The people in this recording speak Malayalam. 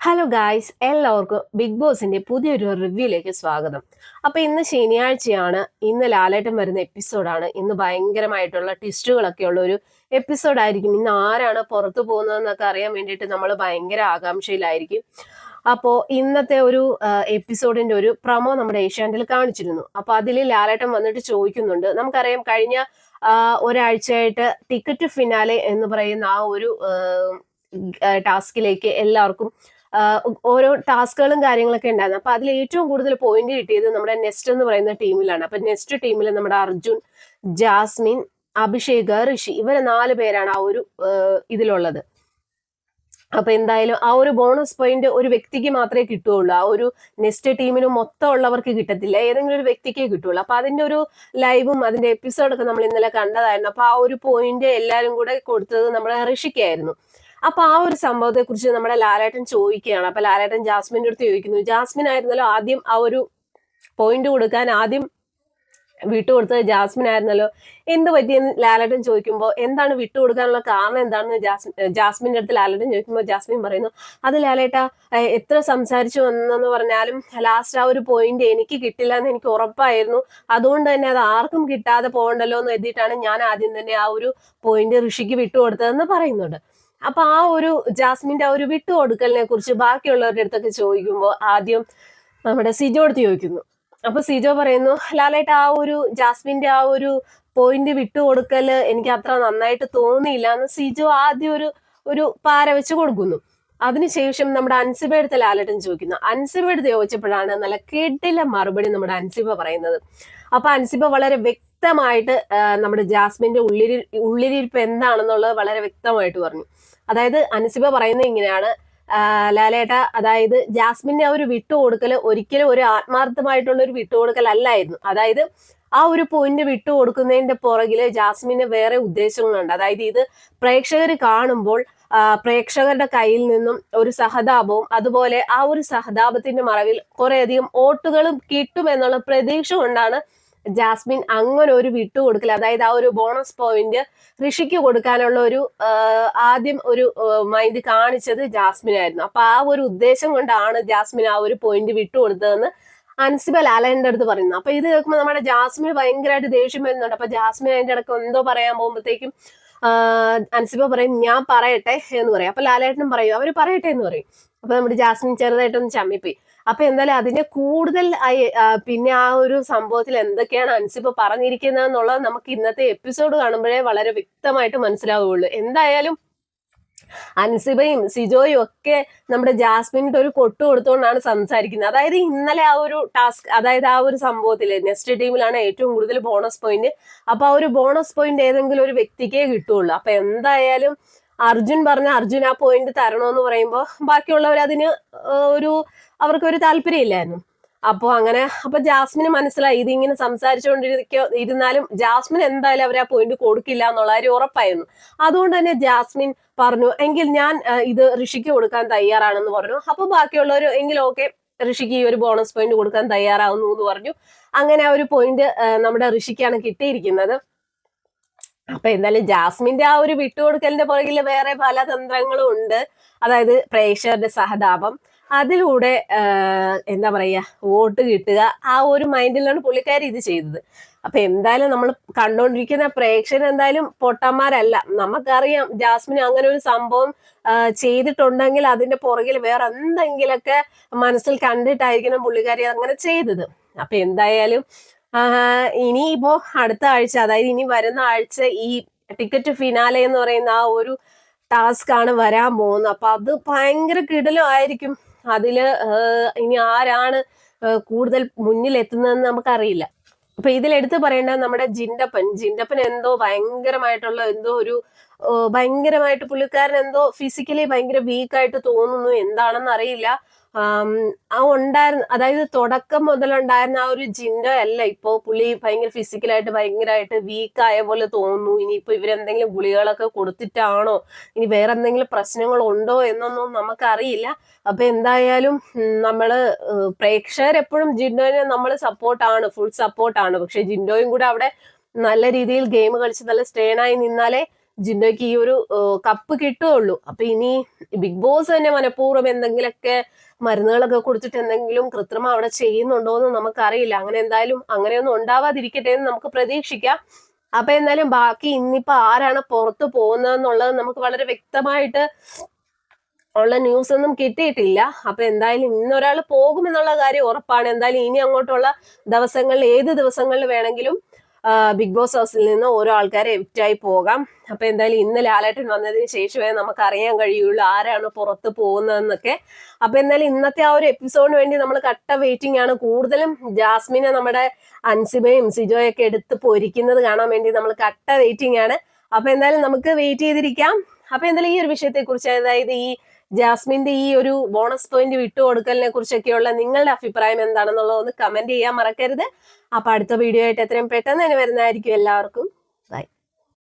ഹലോ ഗായ്സ് എല്ലാവർക്കും ബിഗ് ബോസിന്റെ പുതിയൊരു റിവ്യൂയിലേക്ക് സ്വാഗതം. അപ്പൊ ഇന്ന് ശനിയാഴ്ചയാണ്. ഇന്ന് ലാലേട്ടൻ വരുന്ന എപ്പിസോഡാണ് ഇന്ന് ഭയങ്കരമായിട്ടുള്ള ട്വിസ്റ്റുകളൊക്കെ ഉള്ള ഒരു എപ്പിസോഡായിരിക്കും ഇന്ന് ആരാണ് പുറത്തു പോകുന്നതെന്നൊക്കെ അറിയാൻ വേണ്ടിയിട്ട് നമ്മൾ ഭയങ്കര ആകാംക്ഷയിലായിരിക്കും. അപ്പോൾ ഇന്നത്തെ ഒരു എപ്പിസോഡിന്റെ ഒരു പ്രമോ നമ്മുടെ ഏഷ്യാനെറ്റിൽ കാണിച്ചിരുന്നു. അപ്പൊ അതിൽ ലാലേട്ടൻ വന്നിട്ട് ചോദിക്കുന്നുണ്ട്. നമുക്കറിയാം കഴിഞ്ഞ ഒരാഴ്ചയായിട്ട് ടിക്കറ്റ് ഫിനാലെ എന്ന് പറയുന്ന ആ ഒരു ടാസ്കിലേക്ക് എല്ലാവർക്കും ഓരോ ടാസ്കുകളും കാര്യങ്ങളൊക്കെ ഉണ്ടായിരുന്നു. അപ്പൊ അതിൽ ഏറ്റവും കൂടുതൽ പോയിന്റ് കിട്ടിയത് നമ്മുടെ നെസ്റ്റ് എന്ന് പറയുന്ന ടീമിലാണ്. അപ്പൊ നെസ്റ്റ് ടീമിൽ നമ്മുടെ അർജുൻ ജാസ്മിൻ അഭിഷേക് ഋഷി ഇവരെ നാല് പേരാണ് ആ ഒരു ഇതിലുള്ളത്. അപ്പൊ എന്തായാലും ആ ഒരു ബോണസ് പോയിന്റ് ഒരു വ്യക്തിക്ക് മാത്രമേ കിട്ടുകയുള്ളൂ. ആ ഒരു നെക്സ്റ്റ് ടീമിന് മൊത്തം ഉള്ളവർക്ക് കിട്ടത്തില്ല. ഏതെങ്കിലും ഒരു വ്യക്തിക്കേ കിട്ടുള്ളൂ അപ്പൊ അതിന്റെ ഒരു ലൈവും അതിന്റെ എപ്പിസോഡൊക്കെ നമ്മൾ ഇന്നലെ കണ്ടതായിരുന്നു. അപ്പൊ ആ ഒരു പോയിന്റ് എല്ലാവരും കൂടെ കൊടുത്തത് നമ്മുടെ ഋഷിക്കായിരുന്നു. അപ്പൊ ആ ഒരു സംഭവത്തെ കുറിച്ച് നമ്മുടെ ലാലേട്ടൻ ചോദിക്കുകയാണ്. അപ്പൊ ലാലേട്ടൻ ജാസ്മിന്റെ അടുത്ത് ചോദിക്കുന്നു ജാസ്മിൻ ആയിരുന്നല്ലോ ആദ്യം ആ ഒരു പോയിന്റ് കൊടുക്കാൻ ആദ്യം വിട്ടുകൊടുത്തത് ജാസ്മിൻ ആയിരുന്നല്ലോ? എന്ത് പറ്റിയെന്ന് ലാലേട്ടൻ ചോദിക്കുമ്പോൾ എന്താണ് വിട്ടുകൊടുക്കാനുള്ള കാരണം എന്താണെന്ന് ജാസ്മിൻ ജാസ്മിന്റെ അടുത്ത് ലാലേട്ടൻ ചോദിക്കുമ്പോൾ ജാസ്മിൻ പറയുന്നു അത് ലാലേട്ട എത്ര സംസാരിച്ചു വന്നെന്ന് പറഞ്ഞാലും ലാസ്റ്റ് ആ ഒരു പോയിന്റ് എനിക്ക് കിട്ടില്ല എന്ന് എനിക്ക് ഉറപ്പായിരുന്നു. അതുകൊണ്ട് തന്നെ അത് ആർക്കും കിട്ടാതെ പോകണ്ടല്ലോ എന്ന് എഴുതിയിട്ടാണ് ഞാൻ ആദ്യം തന്നെ ആ ഒരു പോയിന്റ് ഋഷിക്ക് വിട്ടുകൊടുത്തതെന്ന് പറയുന്നുണ്ട്. അപ്പൊ ആ ഒരു ജാസ്മിന്റെ ആ ഒരു വിട്ടുകൊടുക്കലിനെ കുറിച്ച് ബാക്കിയുള്ളവരുടെ അടുത്തൊക്കെ ചോദിക്കുമ്പോൾ ആദ്യം നമ്മുടെ സിജോ അടുത്ത് ചോദിക്കുന്നു. അപ്പൊ സിജോ പറയുന്നു ലാലായിട്ട് ആ ഒരു ജാസ്മിന്റെ ആ ഒരു പോയിന്റ് വിട്ടുകൊടുക്കൽ എനിക്ക് അത്ര നന്നായിട്ട് തോന്നിയില്ല എന്ന് സിജോ ആദ്യം ഒരു ഒരു പാര വെച്ച് കൊടുക്കുന്നു. അതിനുശേഷം നമ്മുടെ അൻസിബ എടുത്ത് ലാലേട്ടൻ ചോദിക്കുന്നു. അൻസിബ എടുത്ത് ചോദിച്ചപ്പോഴാണ് നല്ല കെട്ടില മറുപടി നമ്മുടെ അൻസിബ പറയുന്നത്. അപ്പൊ അൻസിബ വളരെ വ്യക്തമായിട്ട് നമ്മുടെ ജാസ്മിന്റെ ഉള്ളിരി ഉള്ളിരിപ്പ് എന്താണെന്നുള്ളത് വളരെ വ്യക്തമായിട്ട് പറഞ്ഞു. അതായത് അനുസിബ പറയുന്നത് ഇങ്ങനെയാണ്. ലാലേട്ട അതായത് ജാസ്മിന്റെ ആ ഒരു വിട്ടുകൊടുക്കൽ ഒരിക്കലും ഒരു ആത്മാർത്ഥമായിട്ടുള്ള ഒരു വിട്ടുകൊടുക്കൽ അല്ലായിരുന്നു അതായത് ആ ഒരു പോയിന്റ് വിട്ടുകൊടുക്കുന്നതിന്റെ പുറകിൽ ജാസ്മിന് വേറെ ഉദ്ദേശങ്ങളുണ്ട്. അതായത് ഇത് പ്രേക്ഷകർ കാണുമ്പോൾ പ്രേക്ഷകരുടെ കയ്യിൽ നിന്നും ഒരു സഹതാപവും അതുപോലെ ആ ഒരു സഹതാപത്തിന്റെ മറവിൽ കുറേയധികം വോട്ടുകളും കിട്ടും എന്നുള്ള പ്രതീക്ഷ കൊണ്ടാണ് ജാസ്മിൻ അങ്ങനെ ഒരു വിട്ടുകൊടുക്കൽ അതായത് ആ ഒരു ബോണസ് പോയിന്റ് ഋഷിക്ക് കൊടുക്കാനുള്ള ഒരു ആദ്യം ഒരു മൈൻഡ് കാണിച്ചത് ജാസ്മിൻ ആയിരുന്നു അപ്പൊ ആ ഒരു ഉദ്ദേശം കൊണ്ടാണ് ജാസ്മിൻ ആ ഒരു പോയിന്റ് വിട്ടുകൊടുത്തതെന്ന് അൻസിബ ലാലേന്റെ അടുത്ത് പറയുന്നു അപ്പൊ ഇത് കേൾക്കുമ്പോൾ നമ്മുടെ ജാസ്മിന് ഭയങ്കരമായിട്ട് ദേഷ്യം വരുന്നുണ്ട്. അപ്പൊ ജാസ്മിൻ അതിന്റെ ഇടയ്ക്ക് എന്തോ പറയാൻ പോകുമ്പോഴത്തേക്കും അൻസിബ പറയും ഞാൻ പറയട്ടെ എന്ന് പറയും. അപ്പൊ ലാലേട്ടനും പറയും അവർ പറയട്ടെ എന്ന് പറയും. അപ്പൊ നമ്മുടെ ജാസ്മിൻ ചെറുതായിട്ടൊന്ന് ചമ്മിപ്പോയി. അപ്പൊ എന്തായാലും അതിന്റെ കൂടുതൽ പിന്നെ ആ ഒരു സംഭവത്തിൽ എന്തൊക്കെയാണ് അൻസിപ്പ് പറഞ്ഞിരിക്കുന്നത് എന്നുള്ളത് നമുക്ക് ഇന്നത്തെ എപ്പിസോഡ് കാണുമ്പോഴേ വളരെ വ്യക്തമായിട്ട് മനസ്സിലാവുകയുള്ളൂ എന്തായാലും അൻസിബയും സിജോയും ഒക്കെ നമ്മുടെ ജാസ്മിനിട്ട് ഒരു കൊട്ടു കൊടുത്തുകൊണ്ടാണ് സംസാരിക്കുന്നത്. അതായത് ഇന്നലെ ആ ഒരു ടാസ്ക് അതായത് ആ ഒരു സംഭവത്തിൽ നെക്സ്റ്റ് ടീമിലാണ് ഏറ്റവും കൂടുതൽ ബോണസ് പോയിന്റ് അപ്പൊ ആ ഒരു ബോണസ് പോയിന്റ് ഏതെങ്കിലും ഒരു വ്യക്തിക്കേ കിട്ടുള്ളൂ. അപ്പൊ എന്തായാലും അർജുൻ പറഞ്ഞ അർജുൻ ആ പോയിന്റ് തരണമെന്ന് പറയുമ്പോൾ ബാക്കിയുള്ളവർ അതിന് ഒരു അവർക്കൊരു താല്പര്യമില്ലായിരുന്നു. അപ്പോൾ അങ്ങനെ അപ്പൊ ജാസ്മിന് മനസ്സിലായി ഇതിങ്ങനെ സംസാരിച്ചുകൊണ്ടിരിക്കോ ഇരുന്നാലും ജാസ്മിൻ എന്തായാലും അവർ ആ പോയിന്റ് കൊടുക്കില്ല എന്നുള്ള കാര്യം ഉറപ്പായിരുന്നു. അതുകൊണ്ട് തന്നെ ജാസ്മിൻ പറഞ്ഞു എങ്കിൽ ഞാൻ ഇത് ഋഷിക്ക് കൊടുക്കാൻ തയ്യാറാണെന്ന് പറഞ്ഞു. അപ്പൊ ബാക്കിയുള്ളവർ എങ്കിൽ ഓക്കെ ഋഷിക്ക് ഈ ഒരു ബോണസ് പോയിന്റ് കൊടുക്കാൻ തയ്യാറാവുന്നു എന്ന് പറഞ്ഞു. അങ്ങനെ ആ ഒരു പോയിന്റ് നമ്മുടെ ഋഷിക്കാണ് കിട്ടിയിരിക്കുന്നത്. അപ്പൊ എന്തായാലും ജാസ്മിന്റെ ആ ഒരു വിട്ടുകൊടുക്കലിന്റെ പുറകിൽ വേറെ പല തന്ത്രങ്ങളും ഉണ്ട്. അതായത് പ്രേക്ഷകരുടെ സഹതാപം. അതിലൂടെ എന്താ പറയാ വോട്ട് കിട്ടുക ആ ഒരു മൈൻഡിലാണ് പുള്ളിക്കാരി ഇത് ചെയ്തത്. അപ്പൊ എന്തായാലും നമ്മൾ കണ്ടുകൊണ്ടിരിക്കുന്ന പ്രേക്ഷകർ എന്തായാലും പൊട്ടന്മാരല്ല. നമുക്കറിയാം ജാസ്മിൻ അങ്ങനെ ഒരു സംഭവം ചെയ്തിട്ടുണ്ടെങ്കിൽ അതിന്റെ പുറകിൽ വേറെ എന്തെങ്കിലുമൊക്കെ മനസ്സിൽ കണ്ടിട്ടായിരിക്കണം പുള്ളിക്കാരി അങ്ങനെ ചെയ്തത്. അപ്പൊ എന്തായാലും ഇനിയിപ്പോ അടുത്ത ആഴ്ച അതായത് ഇനി വരുന്ന ആഴ്ച ഈ ടിക്കറ്റ് ഫിനാലെ എന്ന് പറയുന്ന ആ ഒരു ടാസ്ക് ആണ് വരാൻ പോകുന്നത്. അപ്പൊ അത് ഭയങ്കര കിടലമായിരിക്കും അതിൽ ആഹ് ഇനി ആരാണ് കൂടുതൽ മുന്നിൽ എത്തുന്നതെന്ന് നമുക്കറിയില്ല. അപ്പൊ ഇതിൽ എടുത്തു പറയേണ്ട നമ്മുടെ ജിൻഡപ്പൻ. ജിൻഡപ്പൻ എന്തോ ഭയങ്കരമായിട്ടുള്ള എന്തോ ഒരു ഭയങ്കരമായിട്ട് പുള്ളിക്കാരൻ എന്തോ ഫിസിക്കലി ഭയങ്കര വീക്കായിട്ട് തോന്നുന്നു. എന്താണെന്ന് അറിയില്ല. ആം, ഉണ്ടായിരുന്ന അതായത് തുടക്കം മുതലുണ്ടായിരുന്ന ആ ഒരു ജിൻഡോ അല്ല ഇപ്പോ പുള്ളി ഭയങ്കര ഫിസിക്കലായിട്ട് ഭയങ്കരമായിട്ട് വീക്കായ പോലെ തോന്നുന്നു. ഇനിയിപ്പോ ഇവരെന്തെങ്കിലും ഗുളികളൊക്കെ കൊടുത്തിട്ടാണോ? ഇനി വേറെ എന്തെങ്കിലും പ്രശ്നങ്ങൾ ഉണ്ടോ എന്നൊന്നും നമുക്കറിയില്ല. അപ്പൊ എന്തായാലും നമ്മൾ പ്രേക്ഷകർ എപ്പോഴും ജിൻഡോനെ നമ്മൾ സപ്പോർട്ടാണ് ഫുൾ സപ്പോർട്ടാണ് പക്ഷെ ജിൻഡോയും കൂടെ അവിടെ നല്ല രീതിയിൽ ഗെയിം കളിച്ച് നല്ല സ്റ്റേണായി നിന്നാലേ ജിൻഡോയ്ക്ക് ഈ ഒരു കപ്പ് കിട്ടുകയുള്ളൂ. അപ്പൊ ഇനി ബിഗ് ബോസ് തന്നെ മനഃപൂർവം എന്തെങ്കിലുമൊക്കെ മരുന്നുകളൊക്കെ കൊടുത്തിട്ട് എന്തെങ്കിലും കൃത്രിമം അവിടെ ചെയ്യുന്നുണ്ടോ എന്ന് നമുക്കറിയില്ല. അങ്ങനെ എന്തായാലും അങ്ങനെയൊന്നും ഉണ്ടാവാതിരിക്കട്ടെ എന്ന് നമുക്ക് പ്രതീക്ഷിക്കാം. അപ്പൊ എന്തായാലും ബാക്കി ഇന്നിപ്പോ ആരാണ് പുറത്തു പോകുന്നതെന്നുള്ളത് നമുക്ക് വളരെ വ്യക്തമായിട്ട് ഉള്ള ന്യൂസ് ഒന്നും കിട്ടിയിട്ടില്ല. അപ്പൊ എന്തായാലും ഇന്നൊരാൾ പോകുമെന്നുള്ള കാര്യം ഉറപ്പാണ്. എന്തായാലും ഇനി അങ്ങോട്ടുള്ള ദിവസങ്ങളിൽ ഏത് ദിവസങ്ങളിൽ വേണമെങ്കിലും ബിഗ് ബോസ് ഹൗസിൽ നിന്ന് ഓരോ ആൾക്കാരെ എവിക്റ്റായി പോകാം. അപ്പൊ എന്തായാലും ഇന്ന് ലാലേട്ടൻ വന്നതിന് ശേഷമേ നമുക്ക് അറിയാൻ കഴിയുള്ളൂ ആരാണ് പുറത്ത് പോകുന്നതെന്നൊക്കെ. അപ്പൊ എന്തായാലും ഇന്നത്തെ ആ ഒരു എപ്പിസോഡിന് വേണ്ടി നമ്മൾ കട്ട വെയിറ്റിംഗ് ആണ് കൂടുതലും ജാസ്മിനെ നമ്മുടെ അൻസിബയും സിജോയും ഒക്കെ എടുത്ത് പൊരിക്കുന്നത് കാണാൻ വേണ്ടി നമ്മൾ കട്ട വെയിറ്റിംഗ് ആണ്. അപ്പൊ എന്തായാലും നമുക്ക് വെയിറ്റ് ചെയ്തിരിക്കാം. അപ്പൊ എന്തായാലും ഈ ഒരു വിഷയത്തെ കുറിച്ച് അതായത് ഈ ജാസ്മിന്റെ ഈ ഒരു ബോണസ് പോയിന്റ് വിട്ടുകൊടുക്കലിനെ കുറിച്ചൊക്കെയുള്ള നിങ്ങളുടെ അഭിപ്രായം എന്താണെന്നുള്ളത് ഒന്ന് കമന്റ് ചെയ്യാൻ മറക്കരുത്. അപ്പൊ അടുത്ത വീഡിയോ ആയിട്ട് എത്രയും പെട്ടെന്ന് തന്നെ വരുന്നതായിരിക്കും എല്ലാവർക്കും.